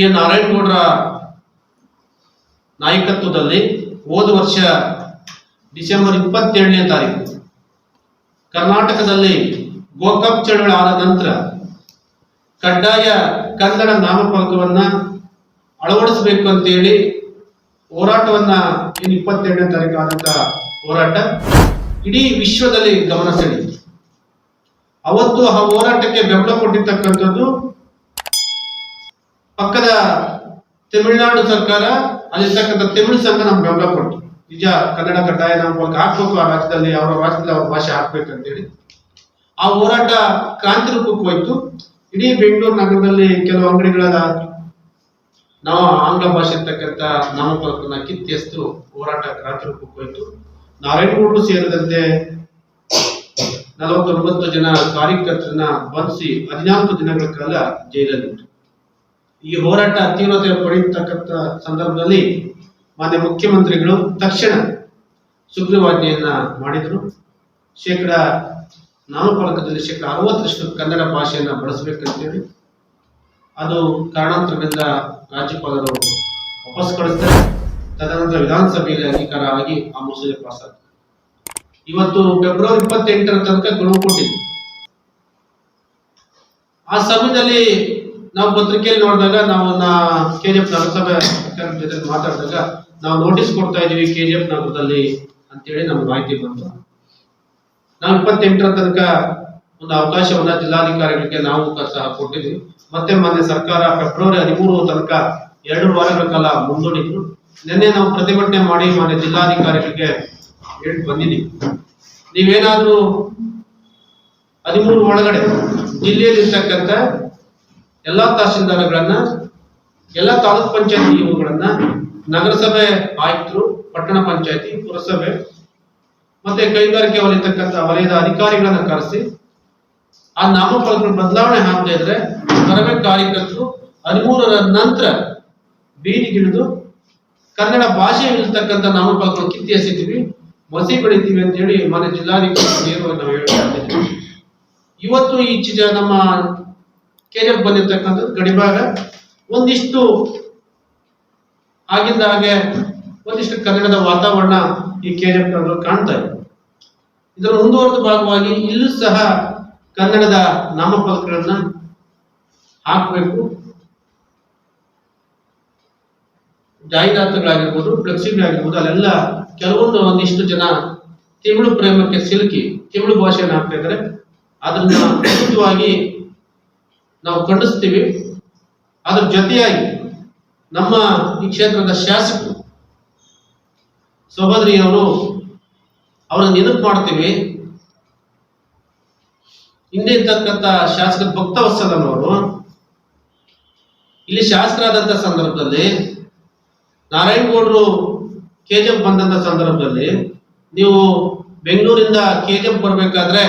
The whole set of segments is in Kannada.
ಟಿ ಎನ್ ನಾರಾಯಣಗೌಡರ ನಾಯಕತ್ವದಲ್ಲಿ ಹೋದ ವರ್ಷ ಡಿಸೆಂಬರ್ ಇಪ್ಪತ್ತೇಳನೇ ತಾರೀಕು ಕರ್ನಾಟಕದಲ್ಲಿ ಗೋಕಪ್ ಚಳವಳಿ ಆದ ನಂತರ ಕಡ್ಡಾಯ ಕನ್ನಡ ನಾಮಫಲಕವನ್ನ ಅಳವಡಿಸಬೇಕು ಅಂತೇಳಿ ಹೋರಾಟವನ್ನ ಏನು ಇಪ್ಪತ್ತೆರಡನೇ ತಾರೀಕು ಆದಂತ ಹೋರಾಟ ಇಡೀ ವಿಶ್ವದಲ್ಲಿ ಗಮನ ಸೆಳೆಯಿತು. ಅವತ್ತು ಆ ಹೋರಾಟಕ್ಕೆ ಬೆಂಬಲ ಕೊಟ್ಟಿರ್ತಕ್ಕಂಥದ್ದು ಪಕ್ಕದ ತಮಿಳುನಾಡು ಸರ್ಕಾರ ಅಲ್ಲಿರ್ತಕ್ಕಂಥ ತಮಿಳು ಸಂಘ ನಮ್ಗೆ ಬೆಂಬಲ ಕೊಟ್ಟು ನಿಜ ಕನ್ನಡ ಕಡ್ಡಾಯ ನಾವು ಹಾಕ್ಬೇಕು, ಆ ರಾಜ್ಯದಲ್ಲಿ ಅವರ ರಾಜ್ಯದಲ್ಲಿ ಅವ್ರ ಭಾಷೆ ಹಾಕ್ಬೇಕಂತೇಳಿ ಆ ಹೋರಾಟ ಕ್ರಾಂತಿ ರೂಪಕ್ಕೆ ಹೋಯ್ತು. ಇಡೀ ಬೆಂಗಳೂರು ನಗರದಲ್ಲಿ ಕೆಲವು ಅಂಗಡಿಗಳ ನಾವು ಆಂಗ್ಲ ಭಾಷೆ ಇರ್ತಕ್ಕಂಥ ನಾಮಫಲಕನ್ನ ಕಿತ್ತೆಸ್ತು ಹೋರಾಟ ಕ್ರಾಂತಿ ರೂಪಕ್ಕೆ ಹೋಯ್ತು. ನಾರಾಯಣಗೌಡರು ಸೇರಿದಂತೆ ನಲವತ್ತೊಂಬತ್ತು ಜನ ಕಾರ್ಯಕರ್ತರನ್ನ ಬಂಧಿಸಿ ಹದಿನಾಲ್ಕು ದಿನಗಳ ಕಾಲ ಜೈಲಲ್ಲಿಟ್ಟು ಈ ಹೋರಾಟ ತೀವ್ರತೆ ಪಡೆಯತಕ್ಕಂಥ ಸಂದರ್ಭದಲ್ಲಿ ಮಾನ್ಯ ಮುಖ್ಯಮಂತ್ರಿಗಳು ತಕ್ಷಣ ಸುಗ್ರೀವಾಜ್ಞೆಯನ್ನ ಮಾಡಿದ್ರು. ಶೇಕಡ ನಾಮಫಲಕದಲ್ಲಿ ಶೇಕಡ ಅರವತ್ತರಷ್ಟು ಕನ್ನಡ ಭಾಷೆಯನ್ನ ಬಳಸಬೇಕಂತೇಳಿ. ಅದು ಕಾರಣಾಂತರದಿಂದ ರಾಜ್ಯಪಾಲರು ವಾಪಸ್ ಕಳಿಸ್ತಾರೆ. ತದನಂತರ ವಿಧಾನಸಭೆಯಲ್ಲಿ ಅಂಗೀಕಾರ ಆಗಿ ಆ ಮಸೂದೆ ಪಾಸ್ ಇವತ್ತು ಫೆಬ್ರವರಿ ಇಪ್ಪತ್ತೆಂಟರ ತನಕ ಗಡುವು ಕೊಟ್ಟಿದೆ ಆ ಸಮಯದಲ್ಲಿ ನಾವು ಪತ್ರಿಕೆಯಲ್ಲಿ ನೋಡಿದಾಗ ನಾವು ಕೆ ಜಿ ಎಫ್ ನಗರಸಭೆ ಜೊತೆ ಮಾತಾಡಿದಾಗ ನಾವು ನೋಟಿಸ್ ಕೊಡ್ತಾ ಇದೀವಿ ಕೆ ಜಿ ಎಫ್ ನಗರದಲ್ಲಿ ಅಂತೇಳಿ ನಮ್ಗೆ ಮಾಹಿತಿ ಬಂತು. ನಾವು ಇಪ್ಪತ್ತೆಂಟರ ತನಕ ಒಂದು ಅವಕಾಶವನ್ನ ಜಿಲ್ಲಾಧಿಕಾರಿಗಳಿಗೆ ನಾವು ಸಹ ಕೊಟ್ಟಿದ್ವಿ. ಮತ್ತೆ ಮೊನ್ನೆ ಸರ್ಕಾರ ಫೆಬ್ರವರಿ ಹದಿಮೂರು ತನಕ ಎರಡು ವಾರಗಳ ಕಾಲ ಮುಂದೂಡಿದ್ರು ನಿನ್ನೆ ನಾವು ಪ್ರತಿಭಟನೆ ಮಾಡಿ ಮೊನ್ನೆ ಜಿಲ್ಲಾಧಿಕಾರಿಗಳಿಗೆ ಹೇಳಿ ಬಂದಿದ್ದೀವಿ. ನೀವೇನಾದ್ರೂ ಹದಿಮೂರು ಒಳಗಡೆ ಜಿಲ್ಲೆಯಲ್ಲಿ ಇರ್ತಕ್ಕಂಥ ಎಲ್ಲಾ ತಹಶೀಲ್ದಾರ್ಗಳನ್ನ ಎಲ್ಲ ತಾಲೂಕ್ ಪಂಚಾಯತಿ ಇವುಗಳನ್ನ ನಗರಸಭೆ ಆಯುಕ್ತರು, ಪಟ್ಟಣ ಪಂಚಾಯತಿ, ಪುರಸಭೆ ಮತ್ತೆ ಕೈಗಾರಿಕೆ ವಲಯತಕ್ಕಂಥ ವಲಯದ ಅಧಿಕಾರಿಗಳನ್ನ ಕರೆಸಿ ಆ ನಾಮಫಲಕಗಳು ಬದಲಾವಣೆ ಆಗದೆ ಇದ್ರೆ ಕರವೇ ಕಾರ್ಯಕರ್ತರು ಹದಿಮೂರರ ನಂತರ ಬೀದಿಗಿಳಿದು ಕನ್ನಡ ಭಾಷೆ ಇರ್ತಕ್ಕಂಥ ನಾಮಫಲಕಗಳು ಕಿತ್ತಿ ಎಸಿತೀವಿ, ಮಸಿ ಬೆಳಿತೀವಿ ಅಂತ ಹೇಳಿ ಮನೆ ಜಿಲ್ಲಾಧಿಕಾರಿ ನಾವು ಹೇಳ್ತಾ ಇದ್ದೀವಿ ಇವತ್ತು ಈ ನಮ್ಮ ಕೆರೆಗೆ ಬಂದಿರ್ತಕ್ಕಂಥದ್ದು, ಗಡಿಭಾಗ. ಒಂದಿಷ್ಟು ಆಗಿಂದ ಹಾಗೆ ಒಂದಿಷ್ಟು ಕನ್ನಡದ ವಾತಾವರಣ ಈ ಕೆರೆಫ್ ಕಾಣ್ತಾ ಇದೆ. ಇದರ ಮುಂದುವರೆದ ಭಾಗವಾಗಿ ಇಲ್ಲೂ ಸಹ ಕನ್ನಡದ ನಾಮಫಲಕಗಳನ್ನ ಹಾಕಬೇಕು. ಜಾಹೀರಾತುಗಳಾಗಿರ್ಬೋದು ಫ್ಲೆಕ್ಸಿಗಳಾಗಿರ್ಬೋದು ಅಲ್ಲೆಲ್ಲ ಕೆಲವೊಂದು ಒಂದಿಷ್ಟು ಜನ ತಮಿಳು ಪ್ರೇಮಕ್ಕೆ ಸಿಲುಕಿ, ತಮಿಳು ಭಾಷೆಯನ್ನು ಹಾಕ್ತಾ ಇದ್ದಾರೆ. ಅದನ್ನ ವಿರುದ್ಧವಾಗಿ ನಾವು ಖಂಡಿಸ್ತೀವಿ. ಅದ್ರ ಜೊತೆಯಾಗಿ ನಮ್ಮ ಈ ಕ್ಷೇತ್ರದ ಶಾಸಕರು ಸಹೋದರಿ ಅವರು ನೆನಪು ಮಾಡ್ತೀವಿ. ಹಿಂದೆ ಇರ್ತಕ್ಕಂಥ ಶಾಸಕ ಭಕ್ತ ಅವರು ಇಲ್ಲಿ ಶಾಸಕರಾದಂಥ ಸಂದರ್ಭದಲ್ಲಿ, ನಾರಾಯಣಗೌಡರು ಕೆಜಿಎಫ್ ಬಂದಂತ ಸಂದರ್ಭದಲ್ಲಿ, ನೀವು ಬೆಂಗಳೂರಿಂದ ಕೆಜಿಎಫ್ ಬರ್ಬೇಕಾದ್ರೆ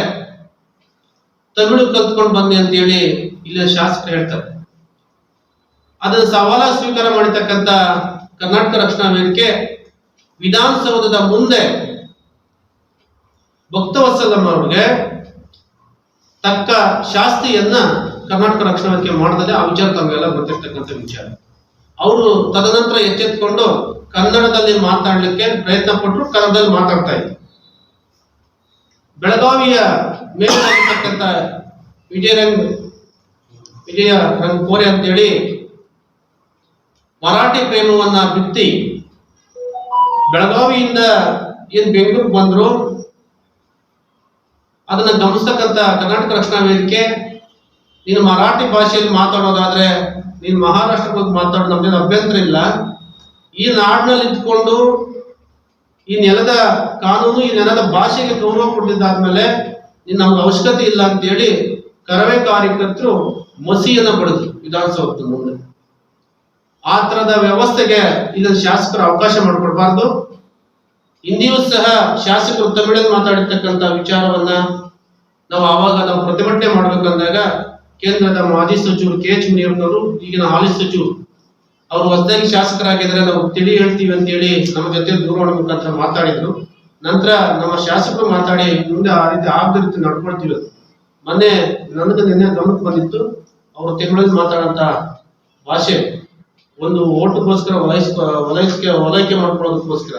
ತಮಿಳು ಕಲ್ತ್ಕೊಂಡು ಅಂತ ಹೇಳಿ ಇಲ್ಲಿ ಶಾಸಕರು ಹೇಳ್ತಾರೆ. ಅದನ್ನ ಸವಾಲ ಸ್ವೀಕಾರ ಮಾಡಿರ್ತಕ್ಕಂಥ ಕರ್ನಾಟಕ ರಕ್ಷಣಾ ವೇದಿಕೆ ವಿಧಾನಸೌಧದ ಮುಂದೆ ಭಕ್ತವತ್ಸಲಂ ಅವ್ರಿಗೆ ತಕ್ಕ ಶಾಸ್ತಿಯನ್ನ ಕರ್ನಾಟಕ ರಕ್ಷಣಾ ವೇದಿಕೆ ಮಾಡ್ತದೆ ಆ ವಿಚಾರ ತಮಗೆಲ್ಲ ಗೊತ್ತಿರ್ತಕ್ಕಂಥ ವಿಚಾರ. ಅವರು ತದನಂತರ ಎಚ್ಚೆತ್ಕೊಂಡು ಕನ್ನಡದಲ್ಲಿ ಮಾತಾಡ್ಲಿಕ್ಕೆ ಪ್ರಯತ್ನ ಪಟ್ಟರು ಕನ್ನಡದಲ್ಲಿ ಮಾತಾಡ್ತಾ ಇದ್ರು. ಬೆಳಗಾವಿಯ ಮೇಲಿರ್ತಕ್ಕಂಥ ವಿಜಯರಂಗ್ ವಿಜಯ ರಂಗ್ ಕೋರೆ ಅಂತೇಳಿ ಮರಾಠಿ ಪ್ರೇಮವನ್ನ ಬಿತ್ತಿ ಬೆಳಗಾವಿಯಿಂದ ಏನ್ ಬೆಂಗಳೂರಿಗೆ ಬಂದ್ರು, ಅದನ್ನ ಗಮನಿಸ್ತಕ್ಕಂಥ ಕರ್ನಾಟಕ ರಕ್ಷಣಾ ವೇದಿಕೆ, ನೀನು ಮರಾಠಿ ಭಾಷೆಯಲ್ಲಿ ಮಾತಾಡೋದಾದ್ರೆ ನೀನು ಮಹಾರಾಷ್ಟ್ರಕ್ಕೆ ಹೋಗಿ ಮಾತಾಡೋ, ನಮ್ದೇನು ಅಭ್ಯಂತರ ಇಲ್ಲ. ಈ ನಾಡಿನಲ್ಲಿ ಇದ್ಕೊಂಡು ಈ ನೆಲದ ಕಾನೂನು, ಈ ನೆಲದ ಭಾಷೆಗೆ ಗೌರವ ಕೊಟ್ಟಿದ್ದಾದ್ಮೇಲೆ ನೀನ್ ನಮ್ಗೆ ಅವಶ್ಯಕತೆ ಇಲ್ಲ ಅಂತ ಹೇಳಿ ಕರವೇ ಕಾರ್ಯಕರ್ತರು ಮಸಿಯನ್ನ ಪಡೆದ್ರು ವಿಧಾನಸೌಧದ ಮುಂದೆ. ಆ ತರದ ವ್ಯವಸ್ಥೆಗೆ ಇದನ್ನ ಶಾಸಕರು ಅವಕಾಶ ಮಾಡಿಕೊಡ್ಬಾರ್ದು. ಇಂದಿಯೂ ಸಹ ಶಾಸಕರು ತಮಿಳಲ್ಲಿ ಮಾತಾಡಿರ್ತಕ್ಕಂಥ ವಿಚಾರವನ್ನ ನಾವು ಆವಾಗ ನಾವು ಪ್ರತಿಭಟನೆ ಮಾಡ್ಬೇಕಂದಾಗ ಕೇಂದ್ರದ ಮಾಜಿ ಸಚಿವರು ಕೆ ಎಚ್ ಮುನಿಯಪ್ಪನವರು, ಈಗಿನ ಹಾಲಿ ಸಚಿವರು, ಅವರು ಹೊಸದಾಗಿ ಶಾಸಕರಾಗಿದ್ರೆ ನಾವು ತಿಳಿ ಹೇಳ್ತೀವಿ ಅಂತೇಳಿ ನಮ್ಮ ಜೊತೆ ದೂರವಾಣಿ ಮುಖಾಂತರ ಮಾತಾಡಿದ್ರು. ನಂತರ ನಮ್ಮ ಶಾಸಕರು ಮಾತಾಡಿ, ಮುಂದೆ ಆ ರೀತಿ ಆಗದ ರೀತಿ ನಡ್ಕೊಳ್ತೀವಿ ಮೊನ್ನೆ ನನಗೆ ನಿನ್ನೆ ಗಮನಕ್ಕೆ ಬಂದಿತ್ತು, ಅವರು ತಿಂಗಳಲ್ಲಿ ಮಾತಾಡಂತ ಭಾಷೆ. ಒಂದು ಓಟ್ಗೋಸ್ಕರ ವಲಯಸ್ ವಲಯಸ್ಕೆ ಓಲೈಕೆ ಮಾಡ್ಕೊಳ್ಳೋದಕ್ಕೋಸ್ಕರ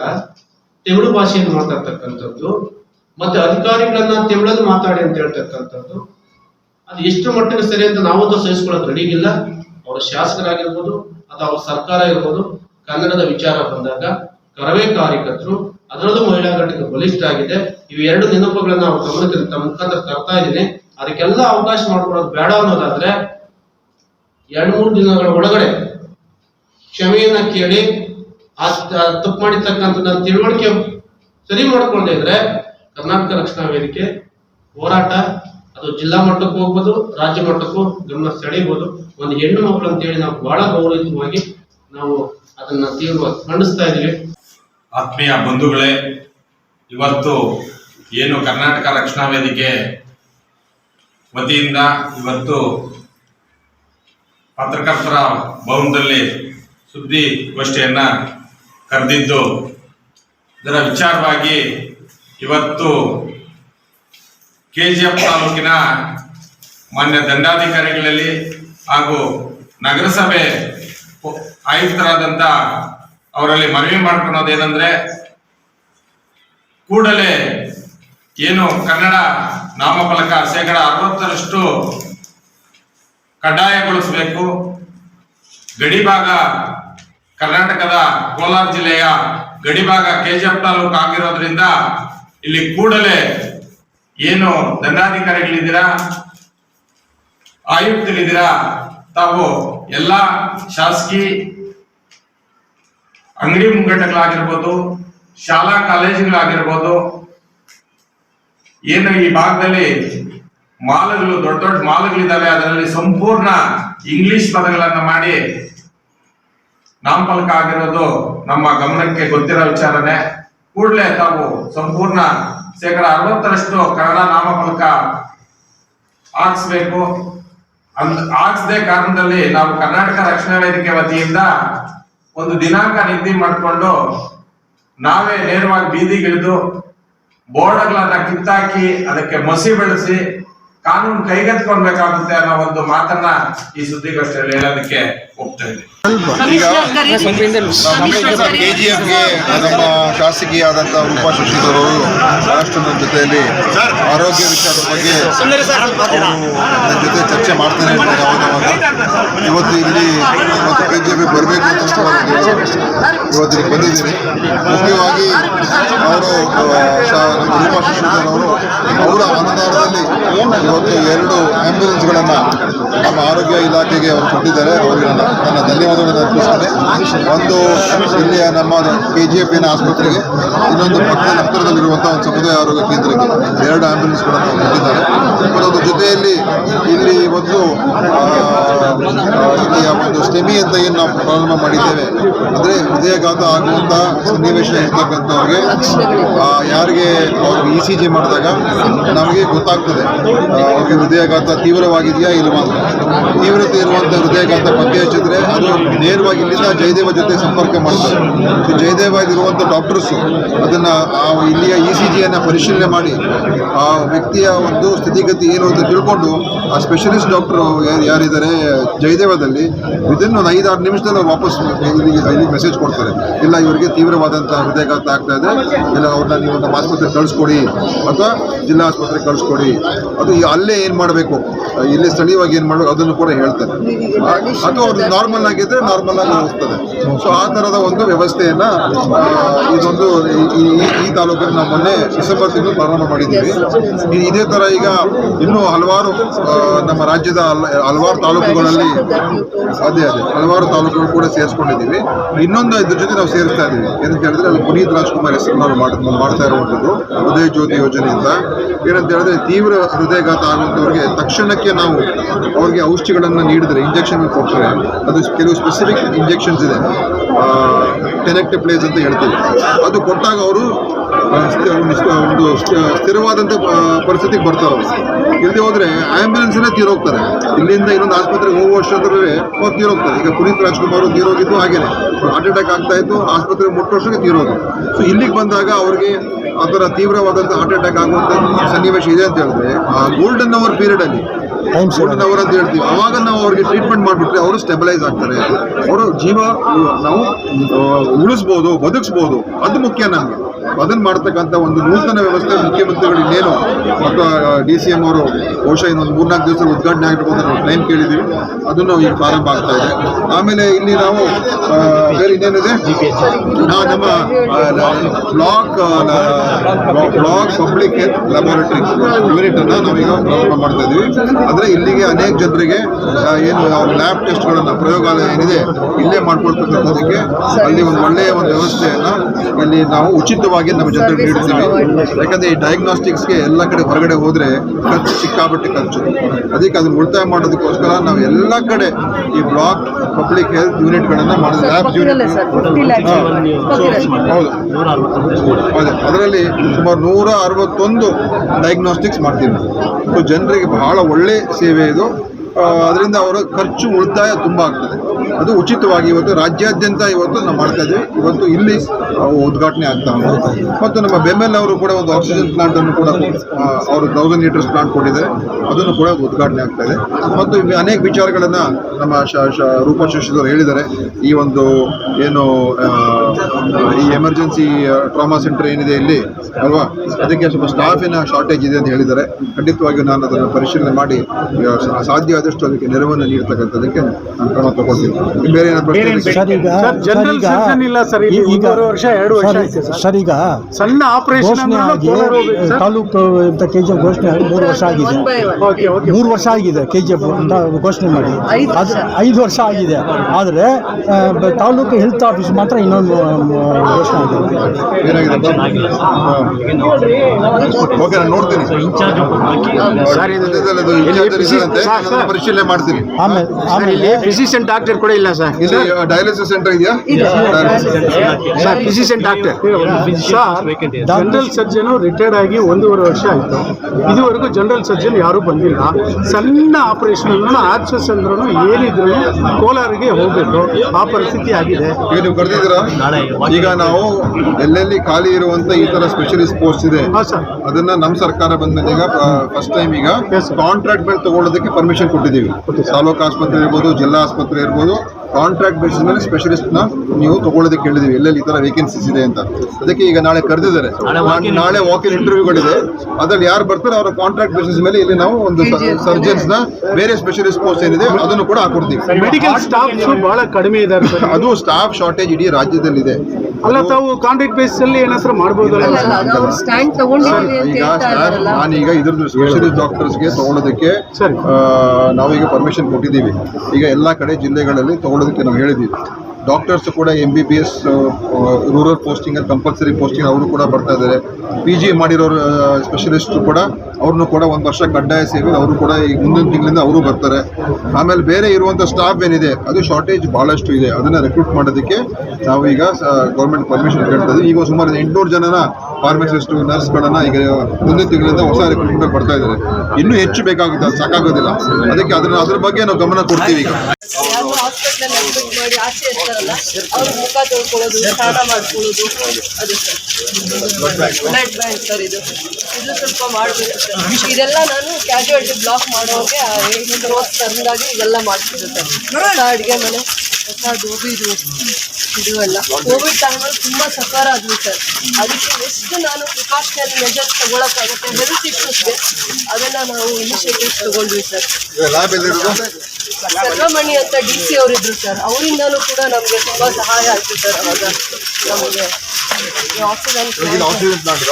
ತೆಮಿಳು ಭಾಷೆಯನ್ನು ಮಾತಾಡ್ತಕ್ಕಂಥದ್ದು, ಮತ್ತೆ ಅಧಿಕಾರಿಗಳನ್ನ ತೆಮಿಳಲ್ಲಿ ಮಾತಾಡಿ ಅಂತ ಹೇಳ್ತಕ್ಕಂಥದ್ದು. ಅದು ಎಷ್ಟು ಮಟ್ಟಿಗೆ ಸರಿ ಅಂತ ನಾವಂತೂ ಸಹಿಸ್ಕೊಳ್ಳೋದು ರೆಡಿ ಇಲ್ಲ ಅವರ ಶಾಸಕರಾಗಿರ್ಬೋದು, ಅಥವಾ ಅವ್ರ ಸರ್ಕಾರ ಇರ್ಬೋದು ಕನ್ನಡದ ವಿಚಾರ ಬಂದಾಗ ಕರವೇ ಕಾರ್ಯಕರ್ತರು ಅದರಲ್ಲೂ ಮಹಿಳಾ ಘಟಕ ಬಲಿಷ್ಠ ಆಗಿದೆ ಇವು ಎರಡು ನೆನಪುಗಳನ್ನ ನಾವು ತಮ್ಮ ಮುಖಾಂತರ ತರ್ತಾ ಇದ್ದೀನಿ. ಅದಕ್ಕೆಲ್ಲ ಅವಕಾಶ ಮಾಡ್ಕೊಡೋದು ಬೇಡ ಅನ್ನೋದಾದ್ರೆ ಎರಡು ಮೂರು ದಿನಗಳ ಒಳಗಡೆ ಕ್ಷಮೆಯನ್ನ ಕೇಳಿ ಆ ತಪ್ಪು ಮಾಡಿರ್ತಕ್ಕಂಥ ನನ್ನ ತಿಳುವಳಿಕೆ ಸರಿ ಮಾಡ್ಕೊಂಡಿದ್ರೆ ಕರ್ನಾಟಕ ರಕ್ಷಣಾ ವೇದಿಕೆ ಹೋರಾಟ, ಅದು ಜಿಲ್ಲಾ ಮಟ್ಟಕ್ಕೂ ಹೋಗ್ಬೋದು, ರಾಜ್ಯ ಮಟ್ಟಕ್ಕೂ ಗಮನ ಸೆಳೆಯಬಹುದು. ಒಂದು ಹೆಣ್ಣು ಮಕ್ಕಳು ಅಂತೇಳಿ ನಾವು ಬಹಳ ಗೌರವಿತವಾಗಿ ನಾವು ಅದನ್ನ ತೀವ್ರ ಖಂಡಿಸ್ತಾ ಇದೀವಿ ಆತ್ಮೀಯ ಬಂಧುಗಳೇ, ಇವತ್ತು ಏನು ಕರ್ನಾಟಕ ರಕ್ಷಣಾ ವೇದಿಕೆ ವತಿಯಿಂದ ಇವತ್ತು ಪತ್ರಕರ್ತರ ಭವನದಲ್ಲಿ ಸುದ್ದಿಗೋಷ್ಠಿಯನ್ನ ಕರೆದಿದ್ದು, ಇದರ ವಿಚಾರವಾಗಿ ಇವತ್ತು ಕೆ ಜಿ ಎಫ್ ತಾಲೂಕಿನ ಮಾನ್ಯ ದಂಡಾಧಿಕಾರಿಗಳಲ್ಲಿ ಹಾಗೂ ನಗರಸಭೆ ಆಯುಕ್ತರಾದಂಥ ಅವರಲ್ಲಿ ಮನವಿ ಮಾಡ್ಕೊಳೋದೇನೆಂದ್ರೆ ಕೂಡಲೇ ಏನು ಕನ್ನಡ ನಾಮಫಲಕ ಶೇಕಡ ಅರವತ್ತರಷ್ಟು ಕಡ್ಡಾಯಗೊಳಿಸಬೇಕು. ಗಡಿಭಾಗ ಕರ್ನಾಟಕದ ಕೋಲಾರ ಜಿಲ್ಲೆಯ ಗಡಿಭಾಗ ಕೆಜಿಎಫ್ ತಾಲೂಕು ಆಗಿರೋದ್ರಿಂದ ಇಲ್ಲಿ ಕೂಡಲೇ ಏನು ದಂಡಾಧಿಕಾರಿಗಳಿದ್ದೀರಾ, ಆಯುಕ್ತರಿದ್ದೀರಾ, ತಾವು ಎಲ್ಲ ಶಾಸಕಿ ಅಂಗಡಿ ಮುಂಗಟ್ಟಗಳಾಗಿರ್ಬೋದು ಶಾಲಾ ಕಾಲೇಜುಗಳಾಗಿರ್ಬೋದು, ಏನು ಈ ಭಾಗದಲ್ಲಿ ಮಾಲ್ಗಳು, ದೊಡ್ಡ ದೊಡ್ಡ ಮಾಲ್ಗಳಿದ್ದಾವೆ, ಅದರಲ್ಲಿ ಸಂಪೂರ್ಣ ಇಂಗ್ಲಿಷ್ ಪದಗಳನ್ನು ಮಾಡಿ ನಾಮಫಲಕ ಆಗಿರೋದು ನಮ್ಮ ಗಮನಕ್ಕೆ ಗೊತ್ತಿರೋ ವಿಚಾರನೆ. ಕೂಡಲೇ ತಾವು ಸಂಪೂರ್ಣ ಶೇಕಡ ಅರವತ್ತರಷ್ಟು ಕನ್ನಡ ನಾಮಫಲಕ ಹಾಕ್ಸ್ಬೇಕು. ಅಂದ್ ಹಾಕ್ಸದೆ ಕಾರಣದಲ್ಲಿ ನಾವು ಕರ್ನಾಟಕ ರಕ್ಷಣಾ ವೇದಿಕೆ ವತಿಯಿಂದ ಒಂದು ದಿನಾಂಕ ನಿಗದಿ ಮಾಡಿಕೊಂಡು ನಾವೇ ನೇರವಾಗಿ ಬೀದಿಗಿಳಿದು ಬೋರ್ಡ್ಗಳನ್ನ ಕಿತ್ತಾಕಿ ಅದಕ್ಕೆ ಮಸಿ ಬೆಳೆಸಿ ಕಾನೂನು ಕೈಗೆತ್ಕೊಳ್ಬೇಕಾಗುತ್ತೆ ಅನ್ನೋ ಒಂದು ಮಾತನ್ನ ಈ ಸುದ್ದಿಗೋಷ್ಠಿಯಲ್ಲಿ ಹೇಳೋದಕ್ಕೆ ಹೋಗ್ತಾ ಈಗ ಕೆಜಿಎಫ್ಗೆ ನಮ್ಮ ಶಾಸಕಿಯಾದಂಥ ರೂಪಾ ಶಶಿಧರವರು ಬಹಳಷ್ಟು ನನ್ನ ಜೊತೆಯಲ್ಲಿ ಆರೋಗ್ಯ ವಿಚಾರದ ಬಗ್ಗೆ ನನ್ನ ಜೊತೆ ಚರ್ಚೆ ಮಾಡ್ತಾನೆ ಇರ್ತಾರೆ ಅವಾಗ ಇವತ್ತು ಇಲ್ಲಿ ಇವತ್ತು ಕೆ ಜಿ ಎಫ್ ಬರಬೇಕು ಅಂತ. ಇವತ್ತು ಇಲ್ಲಿ ಬಂದಿದ್ದೀನಿ. ಮುಖ್ಯವಾಗಿ ಅವರು ರೂಪಾ ಶಶಿಧರ್ ಅವರು ಅವರ ಅನುದಾನದಲ್ಲಿ ಇವತ್ತು ಎರಡು ಆಂಬ್ಯುಲೆನ್ಸ್ಗಳನ್ನು ನಮ್ಮ ಆರೋಗ್ಯ ಇಲಾಖೆಗೆ ಅವರು ಕೊಟ್ಟಿದ್ದಾರೆ ಅವರಿಗೆ ನನ್ನ ನನ್ನ ಧನ್ಯವಾದಗಳನ್ನು ಅರ್ಪಿಸ್ತೇನೆ ಒಂದು ಇಲ್ಲಿಯ ನಮ್ಮ ಕೆ ಜಿ ಎಫ್ ಎನ್ ಆಸ್ಪತ್ರೆಗೆ, ಇನ್ನೊಂದು ಪಕ್ಕದ ಹತ್ತಿರದಲ್ಲಿರುವಂಥ ಒಂದು ಸಮುದಾಯ ಆರೋಗ್ಯ ಕೇಂದ್ರಕ್ಕೆ ಎರಡು ಆಂಬ್ಯುಲೆನ್ಸ್ಗಳನ್ನು ಕೊಟ್ಟಿದ್ದಾರೆ ಅದೊಂದು ಜೊತೆಯಲ್ಲಿ ಇಲ್ಲಿ ಒಂದು ಇಲ್ಲಿಯ ಒಂದು ಸ್ಟೆಮಿ ಅಂತ ಏನು ನಾವು ಪ್ರಾರಂಭ ಮಾಡಿದ್ದೇವೆ, ಅಂದರೆ ಹೃದಯಘಾತ ಆಗುವಂತಹ ಸನ್ನಿವೇಶ ಇರ್ತಕ್ಕಂಥವ್ರಿಗೆ ಯಾರಿಗೆ ಅವ್ರಿಗೆ ಇ ಸಿ ಜಿ ಮಾಡಿದಾಗ ನಮಗೆ ಗೊತ್ತಾಗ್ತದೆ ಅವ್ರಿಗೆ ಹೃದಯಘಾತ ತೀವ್ರವಾಗಿದೆಯಾ ಇಲ್ವಾ ತೀವ್ರತೆ ಇರುವಂಥ ಹೃದಯಘಾತ ಪತ್ತೆ ಹಚ್ಚಿದ್ರೆ ಅದು ನೇರವಾಗಿ ಇಲ್ಲಿಂದ ಜಯದೇವ ಜೊತೆ ಸಂಪರ್ಕ ಮಾಡ್ತಾರೆ ಸೊ ಜಯದೇವ ಇರುವಂಥ ಡಾಕ್ಟರ್ಸು ಅದನ್ನ ಇಲ್ಲಿಯ ಇ ಸಿ ಜಿಯನ್ನು ಪರಿಶೀಲನೆ ಮಾಡಿ, ಆ ವ್ಯಕ್ತಿಯ ಒಂದು ಸ್ಥಿತಿಗತಿ ಏನು ಅಂತ ತಿಳ್ಕೊಂಡು ಆ ಸ್ಪೆಷಲಿಸ್ಟ್ ಡಾಕ್ಟರ್ ಯಾರಿದ್ದಾರೆ ಜಯದೇವದಲ್ಲಿ ವಿದಿನ್ ಒಂದು ಐದಾರು ನಿಮಿಷದಲ್ಲಿ ವಾಪಸ್ ಇಲ್ಲಿಗೆ ಇಲ್ಲಿ ಮೆಸೇಜ್ ಕೊಡ್ತಾರೆ. ಇಲ್ಲ, ಇವರಿಗೆ ತೀವ್ರವಾದಂಥ ಹೃದಯಾಘಾತ ಆಗ್ತಾ ಇದೆ. ಇಲ್ಲ, ಅವ್ರನ್ನ ನೀವು ನಮ್ಮ ಆಸ್ಪತ್ರೆಗೆ ಕಳಿಸ್ಕೊಡಿ ಅಥವಾ ಜಿಲ್ಲಾ ಆಸ್ಪತ್ರೆಗೆ ಕಳಿಸ್ಕೊಡಿ. ಅದು ಅಲ್ಲೇ ಏನು ಮಾಡಬೇಕು? ಇಲ್ಲಿ ಸ್ಥಳೀಯವಾಗಿ ಏನು ಮಾಡಬೇಕು? ಅದನ್ನು ಕೂಡ ಹೇಳ್ತಾರೆ. ಅಥವಾ ಅವ್ರು ನಾರ್ಮಲ್ ಆಗಿದ್ರೆ ನಾರ್ಮಲ್ ಆಗಿ ಹೋಗ್ತದೆ. ಸೊ ಆ ಥರದ ಒಂದು ವ್ಯವಸ್ಥೆಯನ್ನ ಇದೊಂದು ಈ- ತಾಲೂಕಲ್ಲಿ ನಾವು ಮೊನ್ನೆ ಡಿಸೆಂಬರ್ ತಿಂಗಳು ಪ್ರಾರಂಭ ಮಾಡಿದ್ದೀವಿ. ಇದೇ ಥರ ಈಗ ಇನ್ನೂ ಹಲವಾರು ನಮ್ಮ ರಾಜ್ಯದ ಹಲ- ಹಲವಾರು ತಾಲೂಕುಗಳಲ್ಲಿ ಅದೇ ಅದೇ, ಹಲವಾರು ತಾಲೂಕುಗಳು ಕೂಡ ಸೇರಿಸ್ಕೊಂಡಿದ್ದೀವಿ. ಇನ್ನೊಂದು ಇದ್ರ ಜೊತೆ ನಾವು ಸೇರಿಸ್ತಾ ಇದ್ದೀವಿ. ಏನಂತ ಹೇಳಿದ್ರೆ, ಅಲ್ಲಿ ಪುನೀತ್ ರಾಜ್ಕುಮಾರ್ ಹೆಸರು ಮಾಡ್ತಾ ಇರುವಂಥದ್ದು, ಹೃದಯ ಜ್ಯೋತಿ ಯೋಜನೆಯಿಂದ. ಏನಂತ ಹೇಳಿದ್ರೆ, ತೀವ್ರ ಹೃದಯಘಾತ ಆಗುವಂಥವ್ರಿಗೆ ತಕ್ಷಣಕ್ಕೆ ನಾವು ಅವ್ರಿಗೆ ಔಷಧಿಗಳನ್ನು ನೀಡಿದ್ರೆ, ಇಂಜೆಕ್ಷನ್ ಕೊಟ್ಟರೆ ಅದು ಕೆಲವು ಸ್ಪೆಸಿಫಿಕ್ ಇಂಜೆಕ್ಷನ್ಸ್ ಇದೆ. ಟೆನೆಕ್ಟಿಪ್ಲೇಸ್ ಅಂತ ಹೇಳ್ತೀವಿ. ಅದು ಕೊಟ್ಟಾಗ ಅವರು ಒಂದು ಸ್ಥಿ- ಸ್ಥಿರವಾದಂಥ ಪರಿಸ್ಥಿತಿಗೆ ಬರ್ತಾರೆ ಅವರು ಹೋದರೆ ಆ್ಯಂಬುಲೆನ್ಸನ್ನೇ ತೀರೋಗ್ತಾರೆ. ಇಲ್ಲಿಂದ ಇನ್ನೊಂದು ಆಸ್ಪತ್ರೆಗೆ ಹೋಗುವಷ್ಟೊತ್ತರವೇ ಅವ್ರು ತೀರೋಗ್ತಾರೆ. ಈಗ ಪುನೀತ್ ರಾಜ್ಕುಮಾರ್ ತೀರೋಗಿದ್ದು ಹಾಗೇನೆ. ಹಾರ್ಟ್ ಅಟ್ಯಾಕ್ ಆಗ್ತಾ ಇತ್ತು ಆಸ್ಪತ್ರೆಗೆ ಮುಟ್ಟೋಷ್ಟಕ್ಕೆ ತೀರೋದು. ಸೊ ಇಲ್ಲಿಗೆ ಬಂದಾಗ ಅವ್ರಿಗೆ ಆ ಥರ ತೀವ್ರವಾದಂಥ ಹಾರ್ಟ್ ಅಟ್ಯಾಕ್ ಆಗುವಂಥ ಸನ್ನಿವೇಶ ಇದೆ ಅಂತ ಹೇಳಿದ್ರೆ, ಆ golden hour period golden hour ಅಂತ ಹೇಳ್ತೀವಿ. ಅವಾಗ ನಾವು ಅವ್ರಿಗೆ ಟ್ರೀಟ್ಮೆಂಟ್ ಮಾಡಿಬಿಟ್ರೆ ಅವರು ಸ್ಟೆಬಿಲೈಸ್ ಆಗ್ತಾರೆ. ಅವರು ಜೀವ, ನಾವು ಉಳಿಸ್ಬೋದು, ಬದುಕಿಸ್ಬೋದು. ಅದು ಮುಖ್ಯ ನಮಗೆ. ಅದನ್ನ ಮಾಡ್ತಕ್ಕಂಥ ಒಂದು ನೂತನ ವ್ಯವಸ್ಥೆ ಮುಖ್ಯಮಂತ್ರಿಗಳು ಇನ್ನೇನು ಮತ್ತು ಡಿ ಸಿ ಎಂ ಅವರು ಬಹುಶಃ ಇನ್ನೊಂದು ಮೂರ್ನಾಲ್ಕು ದಿವಸ ಉದ್ಘಾಟನೆ ಆಗಿರ್ಬೋದು ನಾವು ಪ್ಲೇನ್ ಕೇಳಿದ್ದೀವಿ. ಅದನ್ನು ಈಗ ಪ್ರಾರಂಭ ಆಗ್ತಾ ಇದೆ. ಆಮೇಲೆ ಇಲ್ಲಿ ನಾವು ಬೇರೆ ಇನ್ನೇನಿದೆ? ನಾವು ನಮ್ಮ block block public health laboratory unit ಅನ್ನ ನಾವೀಗ ಪ್ರಾರಂಭ ಮಾಡ್ತಾ ಇದ್ದೀವಿ ಆದರೆ ಇಲ್ಲಿಗೆ ಅನೇಕ ಜನರಿಗೆ ಏನು ಲ್ಯಾಬ್ ಟೆಸ್ಟ್ಗಳನ್ನು ಪ್ರಯೋಗಾಲಯ ಏನಿದೆ, ಇಲ್ಲೇ ಮಾಡ್ಕೊಳ್ತಕ್ಕಂಥದಕ್ಕೆ ಅಲ್ಲಿ ಒಂದು ಒಳ್ಳೆಯ ಒಂದು ವ್ಯವಸ್ಥೆಯನ್ನು ಇಲ್ಲಿ ನಾವು ಉಚಿತವಾಗಿ ನಮ್ಮ ಜೊತೆ ನೀಡ್ತೀವಿ ಯಾಕಂದ್ರೆ ಈ ಡಯಾಗ್ನೋಸ್ಟಿಕ್ಸ್ಗೆ ಎಲ್ಲ ಕಡೆ ಹೊರಗಡೆ ಹೋದರೆ ಖರ್ಚು ಸಿಕ್ಕಾಪಟ್ಟೆ ಖರ್ಚು. ಅದಕ್ಕೆ ಅದನ್ನು ಉಳಿತಾಯ ಮಾಡೋದಕ್ಕೋಸ್ಕರ ನಾವು ಎಲ್ಲ ಕಡೆ ಈ ಬ್ಲಾಕ್ ಪಬ್ಲಿಕ್ ಹೆಲ್ತ್ ಯೂನಿಟ್ಗಳನ್ನು ಮಾಡಿದ ಲ್ಯಾಬ್ ಲ್ಯಾಕ್ಸ್ ಹೌದು. ಅದೇ ಅದರಲ್ಲಿ ಸುಮಾರು ನೂರ ಅರವತ್ತೊಂದು ಡಯಾಗ್ನೋಸ್ಟಿಕ್ಸ್ ಮಾಡ್ತೀವಿ ಸೊ ಜನರಿಗೆ ಬಹಳ ಒಳ್ಳೆ ಸೇವೆ ಇದು. ಅದರಿಂದ ಅವರ ಖರ್ಚು ಉಳಿತಾಯ ತುಂಬ ಆಗ್ತದೆ. ಅದು ಉಚಿತವಾಗಿ ಇವತ್ತು ರಾಜ್ಯಾದ್ಯಂತ ಇವತ್ತು ನಾವು ಮಾಡ್ತಾ ಇದ್ದೀವಿ. ಇವತ್ತು ಇಲ್ಲಿ ಉದ್ಘಾಟನೆ ಆಗ್ತಾ ಉಂಟು. ಮತ್ತು ನಮ್ಮ ಬೆಂಬಲ್ ಅವರು ಕೂಡ ಒಂದು ಆಕ್ಸಿಜನ್ ಪ್ಲಾಂಟ್ ಅನ್ನು ಕೂಡ ಅವರು ತೌಸಂಡ್ ಲೀಟರ್ಸ್ ಪ್ಲಾಂಟ್ ಕೊಟ್ಟಿದ್ದಾರೆ. ಅದನ್ನು ಕೂಡ ಉದ್ಘಾಟನೆ ಆಗ್ತಾ ಇದೆ. ಮತ್ತು ಅನೇಕ ವಿಚಾರಗಳನ್ನು ನಮ್ಮ ರೂಪಾ ಶಶಿಧರ್ ಹೇಳಿದ್ದಾರೆ. ಈ ಒಂದು, ಏನು ಈ ಎಮರ್ಜೆನ್ಸಿ ಟ್ರಾಮಾ ಸೆಂಟರ್ ಏನಿದೆ ಇಲ್ಲಿ, ಅಲ್ವಾ? ಅದಕ್ಕೆ ಸ್ವಲ್ಪ ಸ್ಟಾಫಿನ ಶಾರ್ಟೇಜ್ ಇದೆ ಅಂತ ಹೇಳಿದ್ದಾರೆ. ಖಂಡಿತವಾಗಿಯೂ ನಾನು ಅದನ್ನು ಪರಿಶೀಲನೆ ಮಾಡಿ ಸಾಧ್ಯ ಆದಷ್ಟು ಅದಕ್ಕೆ ನೆರವನ್ನು ನೀಡ್ತಕ್ಕಂಥದ್ದಕ್ಕೆ ನಾನು ಕ್ರಮ ತಗೊಳ್ತೀನಿ. ಬೇರೆ ಸರ್ ಈಗ ಸಣ್ಣ ಆಪರೇಷನ್ ತಾಲೂಕು ಅಂತ ಕೆ ಜಿ ಎಫ್ ಘೋಷಣೆ ಮೂರು ವರ್ಷ ಆಗಿದೆ. ಮೂರು ವರ್ಷ ಆಗಿದೆ ಕೆ ಜಿ ಎಫ್ ಅಂತ ಘೋಷಣೆ ಮಾಡಿ. ಐದು ವರ್ಷ. ಅದು ಐದು ವರ್ಷ ಆಗಿದೆ. ಆದರೆ ತಾಲೂಕು ಹೆಲ್ತ್ ಆಫೀಸ್ ಮಾತ್ರ ಇನ್ನೊಂದು ಘೋಷಣೆ ಆಗಿದೆ. ಏನಾಗಿದೆ ಓಕೆ ನಾನು ನೋಡ್ತೀನಿ. ಪರಿಶೀಲನೆ ಮಾಡ್ತೀನಿ. ಆಮೇಲೆ ಆಮೇಲೆ ಫಿಸಿಷಿಯನ್ ಡಾಕ್ಟರ್ ಕೂಡ ಇಲ್ಲ ಸರ್. ಇದು ಡಯಾಲಿಸಿಸ್ ಸೆಂಟರ್ ಇದೆಯಾ? Sir physician doctor sir general surgeon retired ಆಗಿ ಒಂದೂವರೆ ವರ್ಷ ಆಯಿತು. ಇದುವರೆಗೂ ಜನರಲ್ ಸರ್ಜನ್ ಯಾರು ಬಂದಿಲ್ಲ. ಸಣ್ಣ ಆಪರೇಷನ್ ಆಕ್ಸಸ್ ಅಂದ್ರೂ ಏನಿದ್ರು ಕೋಲಾರಿಗೆ ಹೋಗಬೇಕು. ಆ ಪರಿಸ್ಥಿತಿ ಆಗಿದೆ. ಈಗ ನೀವು ಕರೆದಿದ್ದೀರಾ? ಈಗ ನಾವು ಎಲ್ಲೆಲ್ಲಿ ಖಾಲಿ ಇರುವಂತ ಈ ತರ ಸ್ಪೆಷಲಿಸ್ಟ್ ಪೋಸ್ಟ್ ಇದೆ. ಹಾ ಸರ್. ಅದನ್ನ ನಮ್ಮ ಸರ್ಕಾರ ಬಂದ್ಮೇಲೆ ಈಗ ಫಸ್ಟ್ ಟೈಮ್ ಈಗ ಕಾಂಟ್ರಾಕ್ಟ್ ಮೇಲೆ ತಗೊಳ್ಳೋದಕ್ಕೆ ಪರ್ಮಿಷನ್ ಕೊಟ್ಟಿದ್ದೀವಿ. ತಾಲೂಕು ಆಸ್ಪತ್ರೆ ಇರ್ಬೋದು ಜಿಲ್ಲಾ ಆಸ್ಪತ್ರೆ ಇರ್ಬೋದು ಕಾಂಟ್ರಾಕ್ಟ್ ಬೇಸಿಸ್ ಮೇಲೆ ಸ್ಪೆಷಲಿಸ್ಟ್ನ ನೀವು ತಗೊಳ್ಳೋದಕ್ಕೆ ಕೇಳಿದೀವಿ ಎಲ್ಲೆಲ್ಲಿ ಈ ತರ ವೇಕೆನ್ಸೀಸ್ ಇದೆ ಅಂತ. ಅದಕ್ಕೆ ಈಗ ನಾಳೆ ಕರೆದಿದ್ದಾರೆ. ನಾಳೆ ವಾಕಿನ್ ಇಂಟರ್ವ್ಯೂಗಳಿದೆ ಅದ್ರಲ್ಲಿ ಯಾರು ಬರ್ತಾರೆ ಅವರ ಕಾಂಟ್ರಾಕ್ಟ್ ಬೇಸಿಸ್ ಮೇಲೆ ಇಲ್ಲಿ ನಾವು ಒಂದು ಸರ್ಜನ್ಸ್ನ ಬೇರೆ ಸ್ಪೆಷಲಿಸ್ಟ್ ಪೋಸ್ಟ್ ಏನಿದೆ ಅದನ್ನು ಕೂಡ ಹಾಕೊಡ್ತೀವಿ. ಮೆಡಿಕಲ್ ಸ್ಟಾಫ್ ಬಹಳ ಕಡಿಮೆ ಇದ್ದಾರೆ ಸರ್. ಅದು ಸ್ಟಾಫ್ ಶಾರ್ಟೇಜ್ ಇಡೀ ರಾಜ್ಯದಲ್ಲಿದೆ. ಅಲ್ಲ ತಾವು ಕಾಂಟ್ರಾಕ್ಟ್ ಬೇಸ್ ಅಲ್ಲಿ ಏನಾದ್ರು ಮಾಡಬಹುದು ಸ್ಟ್ಯಾಂಡ್ ತಗೊಂಡಿದ್ದೀವಿ ಅಂತ ಈಗ ನಾನೀಗ ಇದ್ರದ್ದು ಸ್ಪೆಷಲಿಸ್ಟ್ ಡಾಕ್ಟರ್ಸ್ಗೆ ತಗೊಳ್ಳೋದಕ್ಕೆ ನಾವೀಗ ಪರ್ಮಿಷನ್ ಕೊಟ್ಟಿದ್ದೀವಿ. ಈಗ ಎಲ್ಲ ಕಡೆ ಜಿಲ್ಲೆಗಳಲ್ಲಿ ತಗೊಳ್ಳೋದಕ್ಕೆ ನಾವು ಹೇಳಿದ್ದೀವಿ. ಡಾಕ್ಟರ್ಸ್ ಕೂಡ M B B S rural posting compulsory posting ಅವರು ಕೂಡ ಬರ್ತಾ ಇದ್ದಾರೆ. ಪಿ ಜಿ ಮಾಡಿರೋರು ಸ್ಪೆಷಲಿಸ್ಟ್ ಕೂಡ ಅವ್ರನ್ನೂ ಕೂಡ ಒಂದು ವರ್ಷ ಕಡ್ಡಾಯ ಸೇವೆ ಅವರು ಕೂಡ ಈಗ ಮುಂದಿನ ತಿಂಗಳಿಂದ ಅವರು ಬರ್ತಾರೆ. ಆಮೇಲೆ ಬೇರೆ ಇರುವಂಥ ಸ್ಟಾಫ್ ಏನಿದೆ, ಅದು ಶಾರ್ಟೇಜ್ ಭಾಳಷ್ಟು ಇದೆ. ಅದನ್ನು ರೆಕ್ರೂಟ್ ಮಾಡೋದಕ್ಕೆ ನಾವು ಈಗ ಗೌರ್ಮೆಂಟ್ ಪರ್ಮಿಷನ್ ಕೇಳ್ತಾ ಈಗ ಸುಮಾರು ಎಂಟುನೂರು ಜನನ ಫಾರ್ಮಸಿಸ್ಟ್ ನರ್ಸ್ಗಳನ್ನು ಈಗ ಮುಂದಿನ ತಿಂಗಳಿಂದ ಹೊಸ ರೆಕ್ರೂಟ್ಮೆಂಟ್ ಬರ್ತಾ ಇದ್ದಾರೆ ಇನ್ನೂ ಹೆಚ್ಚು ಬೇಕಾಗುತ್ತೆ ಸಾಕಾಗೋದಿಲ್ಲ. ಅದಕ್ಕೆ ಅದನ್ನು, ಅದ್ರ ಬಗ್ಗೆ ನಾವು ಗಮನ ಕೊಡ್ತೀವಿ ಈಗ. ಮಾಡಿ ಮಾಡ್ಕೊಳ್ಳೋದು ಬ್ಲಡ್ ಸರ್ ಇದು. ಇದು ಸ್ವಲ್ಪ ಮಾಡಬೇಕು ಸರ್. ಇದೆಲ್ಲ ನಾನು ಕ್ಯಾಶುಯಾಲಿಟಿ ಬ್ಲಾಕ್ ಮಾಡೋಕೆ ರೋಸ್ ತಂದಾಗಿ ಇದೆಲ್ಲ ಮಾಡ್ತಿದ್ದೆ ಸರ್ ಹೊಸ ಅಡುಗೆ ಮನೆ ಹೊಸ ದೋಬಿದು ಇದು ಎಲ್ಲ ಕೋವಿಡ್ ಟೈಮಲ್ಲಿ ತುಂಬ ಸಫರ್ ಆದ್ವಿ ಸರ್. ಅದಕ್ಕೆ ಎಷ್ಟು ನಾನು ಪ್ರಿಕಾಷನರಿ ಮೆಜರ್ಸ್ ತಗೊಳಕ್ಕಾಗುತ್ತೆ ಹೆಲ್ತ್ ಇಶ್ಯೂಸ್ಗೆ ಅದನ್ನು ನಾವು ಇನಿಷಿಯೇಟಿವ್ಸ್ ತಗೊಂಡ್ವಿ ಸರ್. ಸರ್ವಮಣಿ ಅಂತ ಡಿ ಸಿ ಅವರಿದ್ರು ಸರ್. ಅವರಿಂದನೂ ಕೂಡ ನಮಗೆ ತುಂಬಾ ಸಹಾಯ ಆಯ್ತು ಸರ್ ಅವಾಗ. ನಮಗೆ ಆಕ್ಸಿಜನ್ ಇದು ಆಕ್ಸಿಜನ್ ಪ್ಲಾಂಟ್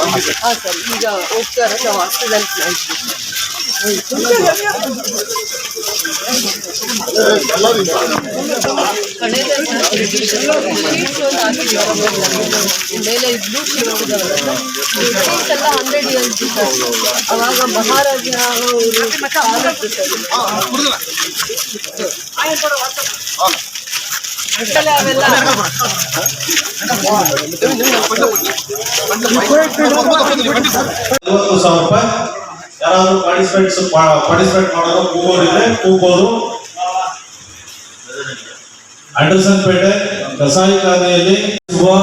ಹಾಂ ಸರ್ ಈಗ ಹೋಗ್ತಾರೆ ನಾವು ಆಕ್ಸಿಜನ್ ಪ್ಲಾಂಟ್ ಮೇಲೆ ಬ್ಲೂ ಶೀಟ್ಸ್ ಇದಾವಲ್ಲ ಸರ್ ಎಲ್ಲ ಹಂಡ್ರೆಡ್ ಇಯರ್ಸ್ ಸರ್ ಅವಾಗ ಮಹಾರಾಜ ಅವರು ಅವೆಲ್ಲ ಸಾವಿರ ರೂಪಾಯಿ ಯಾರಾದರೂ ಪಾರ್ಟಿಸಿಪೇಟ್ಸ್ ಪಾರ್ಟಿಸಿಪೇಟ್ ಮಾಡೋರು ಕೂಗೋರಿದ್ರೆ ಕೂಗೋರು ಅಂಡರ್ಸನ್ ಪೇಟೆ ಕಸಾಯಿಖಾನೆಯಲ್ಲಿ ಖಾನೆಯಲ್ಲಿ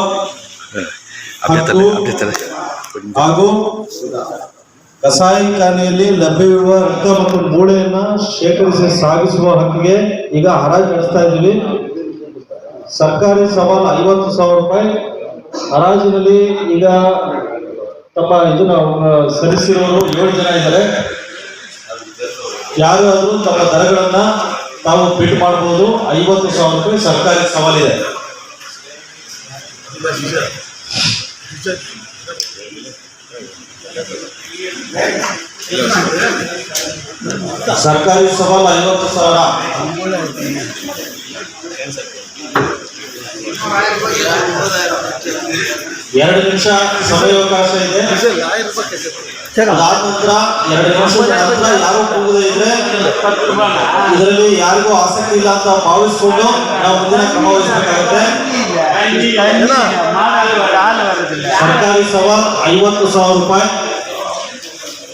ಹಾಗೂ ಕಸಾಯಿ ಕಸಾಯಿಖಾನೆಯಲ್ಲಿ ಲಭ್ಯವಿರುವ ರಕ್ತ ಮತ್ತು ಮೂಳೆಯನ್ನ ಶೇಖರಿಸಿ ಸಾಗಿಸುವ ಹಕ್ಕಿಗೆ ಈಗ ಹರಾಜು ನಡೆಸ್ತಾ ಇದ್ದೀವಿ. ಸರ್ಕಾರಿ ಸವಾಲು ಐವತ್ತು ಸಾವಿರ ರೂಪಾಯಿ. ಹರಾಜಿನಲ್ಲಿ ಈಗ ತಮ್ಮ ಇದನ್ನ ನಾವು ಸಲ್ಲಿಸಿರೋರು ಏಳು ಜನ ಇದ್ದಾರೆ. ಯಾರಾದರೂ ತಮ್ಮ ದರಗಳನ್ನ ತಾವು ಬಿಟ್ ಮಾಡಬಹುದು ಐವತ್ತು ಸಾವಿರ ರೂಪಾಯಿ ಸರ್ಕಾರಿ ಸವಾಲಿದೆ. ಸರ್ಕಾರಿ ಸವಾಲು ಐವತ್ತು ಸಾವಿರ. ಎರಡು ನಿಮಿಷ ಸಮಯಾವಕಾಶ ಇದೆ. ಅದಾದ ನಂತರ ಎರಡು ನಿಮಿಷದ ನಂತರ ಯಾರು ಕೂಗದೇ ಇದ್ರೆ ಇದರಲ್ಲಿ ಯಾರಿಗೂ ಆಸಕ್ತಿ ಇಲ್ಲ ಅಂತ ಭಾವಿಸ್ಕೊಂಡು ನಾವು ಮುಂದಿನ ಕ್ರಮ ವಹಿಸಬೇಕಾಗುತ್ತೆ. ಸರ್ಕಾರಿ ಸವಾಲ್ ಐವತ್ತು ಸಾವಿರ ರೂಪಾಯಿ.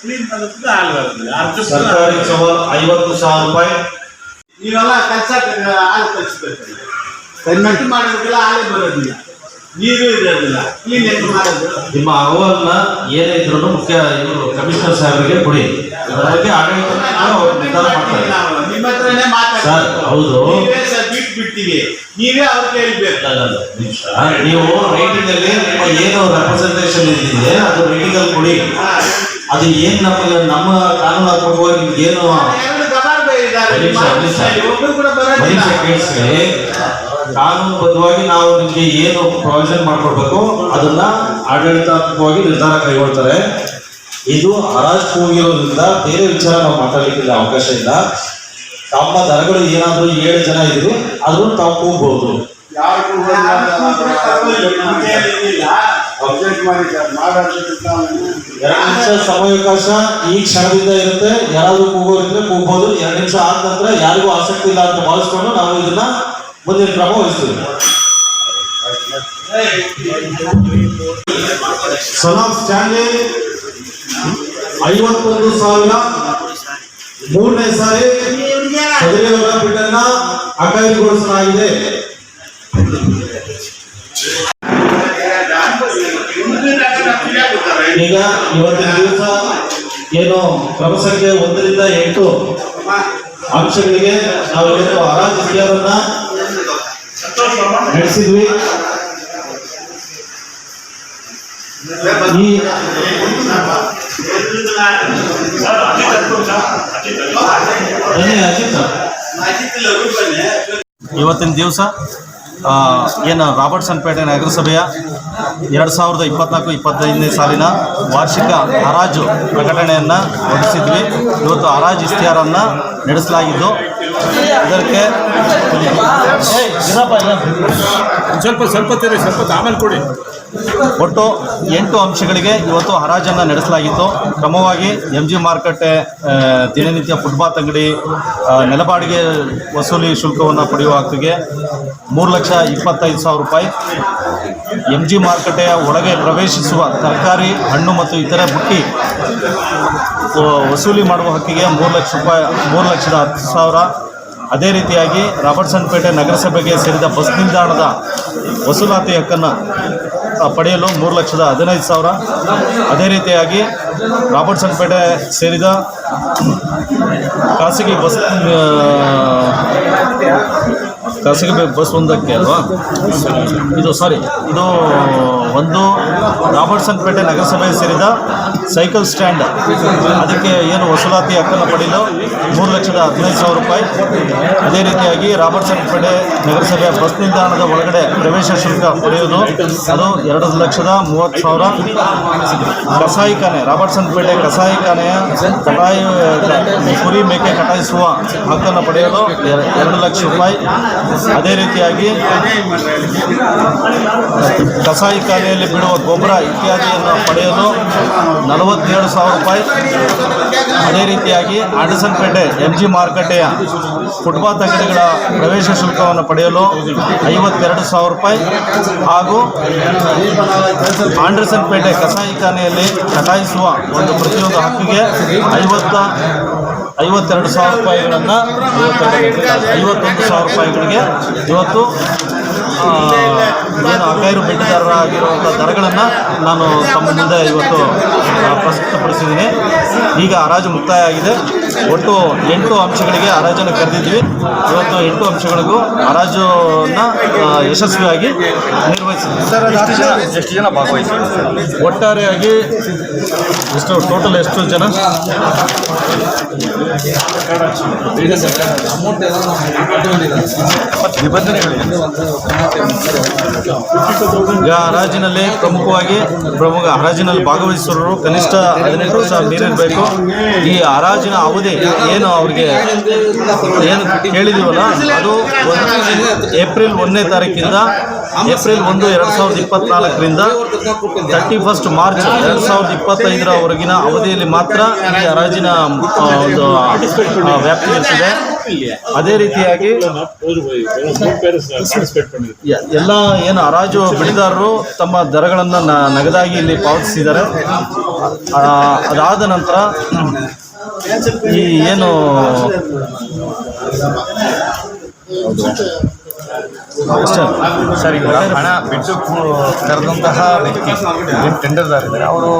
ಕ್ಲೀನ್ ಮಾಡೋದಕ್ಕೆ ಆಳು ಬರೋದಿಲ್ಲ ಅರ್ಧ ಸರ್ಕಾರಿ ಸವಾಲ್ ಐವತ್ತು ಸಾವಿರ ರೂಪಾಯಿ. ನೀವೆಲ್ಲ ಕೆಲಸ ಆಳು ಕಲಿಸ್ಬೇಕು. ಕಟ್ ಮಾಡೋದಕ್ಕೆಲ್ಲ ಆಳೇ ಬರೋದಿಲ್ಲ. ನೀರು ಇರೋದಿಲ್ಲ ಕ್ಲೀನ್ ಏನು ಮಾಡೋದು. ನಿಮ್ಮ ಅಹವಾಲನ್ನ ಏನೇ ಇದ್ರು ಮುಖ್ಯ ಇವರು ಕಮಿಷನರ್ ಸಾಹೇಬರಿಗೆ ಕೊಡಿ. ಅದರ ಬಗ್ಗೆ ಆಡಳಿತ ಅವ್ರು ನಿರ್ಧಾರ ಮಾಡ್ತಾರೆ. ನಿಮ್ಮ ಹತ್ರನೇ ಸರ್ ಮಾತಾಡ್ತಾರೆ ಹೌದು. ನೀವೇ ಸರ್ ಬಿಟ್ಟು ಬಿಡ್ತೀವಿ. ನೀವೇ ಕೇಳಬೇಕು ಅಲ್ಲ, ಅಲ್ಲ, ನಿಮಿಷ. ನೀವು ರೈಟಿಂಗ್ ಅಲ್ಲಿ ನಿಮ್ಮ ಏನು ರೆಪ್ರೆಸೆಂಟೇಷನ್ ಇದೆ ಅದು ರೈಟಿಂಗ್ ಅಲ್ಲಿ ಕೊಡಿ ಅದು ಏನ್ ನಮಗೆ ನಮ್ಮ ಕಾನೂನಾತ್ಮಕವಾಗಿ ನಿಮ್ಗೆ ಏನು ಎರಡು ಗಬಾರ್. ಒಬ್ರು ಕೂಡ ಬರೋದಿಲ್ಲ. ಮನುಷ್ಯ ಕಾನೂನುಬದ್ಧವಾಗಿ ನಾವು ನಿಮಗೆ ಏನು ಪ್ರೊವಿಷನ್ ಮಾಡ್ಕೊಡ್ಬೇಕು ಅದನ್ನ ಆಡಳಿತಾತ್ಮಕವಾಗಿ ನಿರ್ಧಾರ ಕೈಗೊಳ್ತಾರೆ. ಇದು ಹರಾಜ್ ಹೋಗಿರೋದ್ರಿಂದ ಬೇರೆ ವಿಚಾರ ನಾವು ಮಾತಾಡಲಿಕ್ಕಿಲ್ಲ ಅವಕಾಶ ಇಲ್ಲ. ತಮ್ಮ ದರಗಳು ಏನಾದರೂ ಏಳು ಜನ ಇದ್ರು ಅದನ್ನು ತಾವು ಕೂಗ್ಬಹುದು ಎರಡು ನಿಮಿಷ ಸಮಯಾವಕಾಶ ಈ ಕ್ಷಣದಿಂದ ಇರುತ್ತೆ. ಯಾರಾದ್ರೂ ಕೂಗೋರಿದ್ರೆ ಕೂಗ್ಬೋದು. ಎರಡು ನಿಮಿಷ ಆದ ನಂತರ ಯಾರಿಗೂ ಆಸಕ್ತಿ ಇಲ್ಲ ಅಂತ ಭಾವಿಸ್ಕೊಂಡು ನಾವು ಇದನ್ನ ಮುಂದಿನ ಕ್ರಮ ಸಲಾಮ್ ಸ್ಟ್ಯಾನ್ಲಿ ಐವತ್ತೊಂದು ಸಾವಿರ ಮೂರನೇ ಸಾರಿ ಸದರಿಗಳ ಬಿಟ್ಟನ್ನ ಅಕಾಯಿಗೊಳಿಸಲಾಗಿದೆ ಈಗ ಇವತ್ತಿನ ದಿವಸ ಏನು ಕ್ರಮ ಒಂದರಿಂದ ಎಂಟು ಅಂಶಗಳಿಗೆ ನಾವು ಏನು ಇತಿಹಾರನ್ನ ನಡೆಸಿದ್ವಿ. ಇವತ್ತಿನ ದಿವಸ ಏನು ರಾಬರ್ಟ್ಸನ್ ಪೇಟೆ ನಗರಸಭೆಯ ಎರಡು ಸಾವಿರದ ಇಪ್ಪತ್ನಾಲ್ಕು, ಇಪ್ಪತ್ತೈದನೇ ಸಾಲಿನ ವಾರ್ಷಿಕ ಹರಾಜು ಪ್ರಕಟಣೆಯನ್ನು ಹೊರಡಿಸಿದ್ವಿ. ಇವತ್ತು ಹರಾಜು ಇಷ್ತಿಹಾರನ್ನು ನಡೆಸಲಾಗಿದ್ದು ಇದಕ್ಕೆ. ಸ್ವಲ್ಪ ಸ್ವಲ್ಪ ತೆರೆ ಸ್ವಲ್ಪ ಆಮೇಲೆ ಕೊಡಿ. ಒಟ್ಟು ಎಂಟು ಅಂಶಗಳಿಗೆ ಇವತ್ತು ಹರಾಜನ್ನು ನಡೆಸಲಾಗಿತ್ತು. ಕ್ರಮವಾಗಿ ಎಂ ಜಿ ಮಾರುಕಟ್ಟೆ ದಿನನಿತ್ಯ ಫುಟ್ಬಾತ್ ಅಂಗಡಿ ನೆಲಬಾಡಿಗೆ ವಸೂಲಿ ಶುಲ್ಕವನ್ನು ಪಡೆಯುವ ಹಕ್ಕಿಗೆ ಮೂರು ಲಕ್ಷ ಇಪ್ಪತ್ತೈದು ಸಾವಿರ ರೂಪಾಯಿ. ಎಂ ಜಿ ಮಾರುಕಟ್ಟೆಯ ಒಳಗೆ ಪ್ರವೇಶಿಸುವ ತರಕಾರಿ ಹಣ್ಣು ಮತ್ತು ಇತರೆ ಬುಟ್ಟಿ ವಸೂಲಿ ಮಾಡುವ ಹಕ್ಕಿಗೆ ಮೂರು ಲಕ್ಷ ರೂಪಾಯಿ ಮೂರು ಲಕ್ಷದ ಹತ್ತು ಸಾವಿರ. ಅದೇ ರೀತಿಯಾಗಿ ರಾಬರ್ಟ್ಸನ್ ಪೇಟೆ ನಗರಸಭೆಗೆ ಸೇರಿದ ಬಸ್ ನಿಲ್ದಾಣದ ವಸೂಲಾತಿ ಹಕ್ಕನ್ನು ಪಡೆಯಲು ಮೂರು ಲಕ್ಷದ ಹದಿನೈದು ಸಾವಿರ. ಅದೇ ರೀತಿಯಾಗಿ ರಾಬರ್ಟ್ಸನ್ ಪೇಟೆ ಸೇರಿದ ಖಾಸಗಿ ಬಸ್ ಖಾಸಗಿ ಬಸ್ ಒಂದಕ್ಕೆ ಅಲ್ವಾ? ಇದು ಸಾರಿ ಇದು ಒಂದು ರಾಬರ್ಟ್ಸನ್ ಪೇಟೆ ನಗರಸಭೆ ಸೇರಿದ ಸೈಕಲ್ ಸ್ಟ್ಯಾಂಡ್. ಅದಕ್ಕೆ ಏನು ವಸೂಲಾತಿ ಹಕ್ಕನ್ನು ಪಡೆಯಲು ಮೂರು ಲಕ್ಷದ ಹದಿನೈದು ಸಾವಿರ ರೂಪಾಯಿ. ಅದೇ ರೀತಿಯಾಗಿ ರಾಬರ್ಟ್ಸನ್ ಪೇಟೆ ನಗರಸಭೆಯ ಬಸ್ ನಿಲ್ದಾಣದ ಒಳಗಡೆ ಪ್ರವೇಶ ಶುಲ್ಕ ಪಡೆಯುವುದು. ಅದು ಎರಡು ಲಕ್ಷದ ಮೂವತ್ತು ಸಾವಿರ. ಕಸಾಯಿಖಾನೆ ರಾಬರ್ಟ್ ವಾಟ್ಸನ್ಪೇಟೆ ಕಸಾಯಿಖಾನೆಯ ಕಟಾಯಿ, ಕುರಿ ಮೇಕೆ ಕಟಾಯಿಸುವ ಹಕ್ಕನ್ನು ಪಡೆಯಲು ಎರ- ಎರಡು ಲಕ್ಷ ರೂಪಾಯಿ. ಅದೇ ರೀತಿಯಾಗಿ ಕಸಾಯಿಖಾನೆಯಲ್ಲಿ ಬಿಡುವ ಗೊಬ್ಬರ ಇತ್ಯಾದಿಯನ್ನು ಪಡೆಯಲು ನಲವತ್ತೇಳು ಸಾವಿರ ರೂಪಾಯಿ. ಅದೇ ರೀತಿಯಾಗಿ ಆಂಡರ್ಸನ್ಪೇಟೆ ಎಂ ಜಿ ಮಾರುಕಟ್ಟೆಯ ಫುಟ್ಪಾತ್ ಅಂಗಡಿಗಳ ಪ್ರವೇಶ ಶುಲ್ಕವನ್ನು ಪಡೆಯಲು ಐವತ್ತೆರಡು ಸಾವಿರ ರೂಪಾಯಿ. ಹಾಗೂ ಆಂಡರ್ಸನ್ಪೇಟೆ ಕಸಾಯಿಖಾನೆಯಲ್ಲಿ ಕಟಾಯಿಸುವ ಒಂದು ಪ್ರತಿಯೊಂದು ಹಕ್ಕಿಗೆ ಐವತ್ತ, ಐವತ್ತೆರಡು ಸಾವಿರ ರೂಪಾಯಿಗಳನ್ನು, ಐವತ್ತೊಂದು ಸಾವಿರ ರೂಪಾಯಿಗಳಿಗೆ ಇವತ್ತು ಏನು ಅಕೈರು ಬೆಟ್ಟಿದಾರರಾಗಿರುವಂಥ ದರಗಳನ್ನು ನಾನು ತಮ್ಮ ಮುಂದೆ ಇವತ್ತು ಪ್ರಸ್ತುತಪಡಿಸಿದ್ದೀನಿ. ಈಗ ಹರಾಜು ಮುಕ್ತಾಯ ಆಗಿದೆ. ಒಟ್ಟು ಎಂಟು ಅಂಶಗಳಿಗೆ ಹರಾಜನ್ನು ಕರೆದಿದ್ವಿ ಇವತ್ತು ಎಂಟು ಅಂಶಗಳಿಗೂ ಹರಾಜನ್ನು ಯಶಸ್ವಿಯಾಗಿ ನಿರ್ವಹಿಸಿದ್ವಿ ಎಷ್ಟು ಜನ ಭಾಗವಹಿಸಿದ್ದಾರೆ? ಒಟ್ಟಾರೆಯಾಗಿ ಎಷ್ಟು ಟೋಟಲ್ ಎಷ್ಟು ಜನ? ಈಗ ಹರಾಜಿನಲ್ಲಿ ಪ್ರಮುಖವಾಗಿ ಪ್ರಮುಖ ಹರಾಜಿನಲ್ಲಿ ಭಾಗವಹಿಸುವವರು ಕನಿಷ್ಠ ಹದಿನೆಂಟು ವರ್ಷ ಮೀರಿರಬೇಕು ಈ ಹರಾಜಿನ ಅವಧಿ ಏನು ಅವ್ರಿಗೆ ಏನು ಕೇಳಿದೀವಲ್ಲ, ಅದು ಏಪ್ರಿಲ್ ಒಂದನೇ ತಾರೀಕಿಂದ ಏಪ್ರಿಲ್ ಒಂದು ಎರಡು ಸಾವಿರದ ಇಪ್ಪತ್ನಾಲ್ಕರಿಂದ ತರ್ಟಿ ಫಸ್ಟ್ ಮಾರ್ಚ್ ಎರಡು ಸಾವಿರದ ಇಪ್ಪತ್ತೈದರವರೆಗಿನ ಅವಧಿಯಲ್ಲಿ ಮಾತ್ರ ಈ ಹರಾಜಿನ ಒಂದು ವ್ಯಾಪ್ತಿ ಇರ್ತದೆ ಅದೇ ರೀತಿಯಾಗಿ ಎಲ್ಲ ಏನು ಹರಾಜು ಬೆಳೆದಾರರು ತಮ್ಮ ದರಗಳನ್ನು ನಗದಾಗಿ ಇಲ್ಲಿ ಪಾವತಿಸಿದ್ದಾರೆ. ಅದಾದ ನಂತರ ಈ ಏನು ಅಷ್ಟೇ. ಸರ್ ಈಗ ಹಣ ಬಿಟ್ಟು ಕರೆದಂತಹ ವ್ಯಕ್ತಿ ಏನು ಟೆಂಡರ್ದಾರಿದ್ದಾರೆ ಅವರು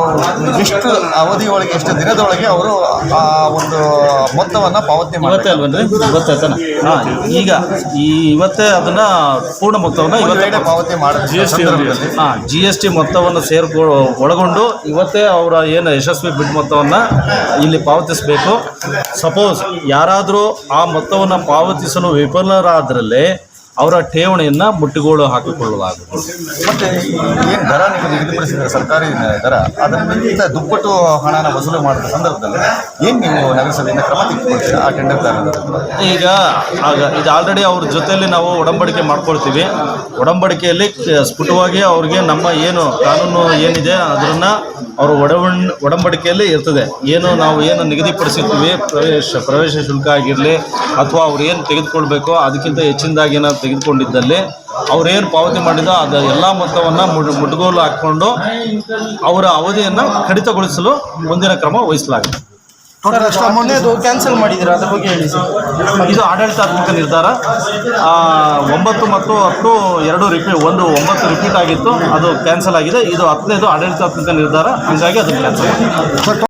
ಎಷ್ಟು ಅವಧಿಯೊಳಗೆ ಎಷ್ಟು ದಿನದೊಳಗೆ ಅವರು ಆ ಒಂದು ಮೊತ್ತವನ್ನು ಪಾವತಿ ಮಾಡುತ್ತೆ ಅಲ್ವ ಅಲ್ವನ್ರಿ? ಇವತ್ತೇ ಹಾಂ ಈಗ ಈ ಇವತ್ತೇ ಅದನ್ನು ಪೂರ್ಣ ಮೊತ್ತವನ್ನು ಇವತ್ತೇ ಪಾವತಿ ಮಾಡಿ ಜಿ ಎಸ್ ಟಿ ಹಾಂ ಜಿ ಎಸ್ ಟಿ ಮೊತ್ತವನ್ನು ಸೇರ್ಕೊ ಒಳಗೊಂಡು ಇವತ್ತೇ ಅವರ ಏನು ಯಶಸ್ವಿ ಬಿಡ್ ಮೊತ್ತವನ್ನು ಇಲ್ಲಿ ಪಾವತಿಸಬೇಕು. ಸಪೋಸ್ ಯಾರಾದರೂ ಆ ಮೊತ್ತವನ್ನು ಪಾವತಿಸಲು ವಿಫಲರಾದ್ರಲ್ಲೇ ಅವರ ಠೇವಣಿಯನ್ನು ಮುಟ್ಟುಗೋಲು ಹಾಕಿಕೊಳ್ಳಲಾಗುವುದು. ಮತ್ತೆ ಏನು ದರ ನೀವು ನಿಗದಿಪಡಿಸಿದ್ರೆ ಸರ್ಕಾರಿ ದರ? ಅದಕ್ಕಿಂತ ದುಪ್ಪಟ್ಟು ಹಣನ ವಸೂಲು ಮಾಡಿದ ಸಂದರ್ಭದಲ್ಲಿ ಏನು ನೀವು ನಗರಸಭೆಯಿಂದ ಕ್ರಮ ತೆಗೆದುಕೊಳ್ತೀರಾ ಆ ಟೆಂಡರ್ದಾರರ ಈಗ ಆಗ ಇದು ಆಲ್ರೆಡಿ ಅವ್ರ ಜೊತೆಯಲ್ಲಿ ನಾವು ಒಡಂಬಡಿಕೆ ಮಾಡ್ಕೊಳ್ತೀವಿ. ಒಡಂಬಡಿಕೆಯಲ್ಲಿ ಸ್ಫುಟವಾಗಿ ಅವ್ರಿಗೆ ನಮ್ಮ ಏನು ಕಾನೂನು ಏನಿದೆ ಅದನ್ನು ಅವರು ಒಡವಣ್, ಒಡಂಬಡಿಕೆಯಲ್ಲಿ ಇರ್ತದೆ. ಏನು ನಾವು ಏನು ನಿಗದಿಪಡಿಸಿರ್ತೀವಿ, ಪ್ರವೇಶ ಪ್ರವೇಶ ಶುಲ್ಕ ಆಗಿರಲಿ, ಅಥವಾ ಅವ್ರು ಏನು ತೆಗೆದುಕೊಳ್ಬೇಕೋ ಅದಕ್ಕಿಂತ ಹೆಚ್ಚಿನದಾಗಿ ಏನಾದ್ರು ತೆಗೆದುಕೊಂಡಿದ್ದಲ್ಲಿ ಅವ್ರೇನು ಪಾವತಿ ಮಾಡಿದೋ ಅದು ಎಲ್ಲ ಮೊತ್ತವನ್ನು ಮುಡ್ ಮುಟ್ಗೋಲು ಹಾಕ್ಕೊಂಡು ಅವರ ಅವಧಿಯನ್ನು ಕಡಿತಗೊಳಿಸಲು ಮುಂದಿನ ಕ್ರಮ ವಹಿಸಲಾಗಿದೆ ಮೊನ್ನೆದು ಕ್ಯಾನ್ಸಲ್ ಮಾಡಿದ್ದೀರಾ? ಅದ್ರ ಬಗ್ಗೆ ಹೇಳಿ ಸರ್. ಇದು ಆಡಳಿತಾತ್ಮಕ ನಿರ್ಧಾರ. ಒಂಬತ್ತು ಮತ್ತು ಹತ್ತು ಎರಡು ರಿಪೀಟ್ ಒಂದು ಒಂಬತ್ತು ರಿಪೀಟ್ ಆಗಿತ್ತು ಅದು ಕ್ಯಾನ್ಸಲ್ ಆಗಿದೆ. ಇದು ಹತ್ತನೇದು ಆಡಳಿತಾತ್ಮಕ ನಿರ್ಧಾರ. ಹಾಗಾಗಿ ಅದು ಕ್ಯಾನ್ಸಲ್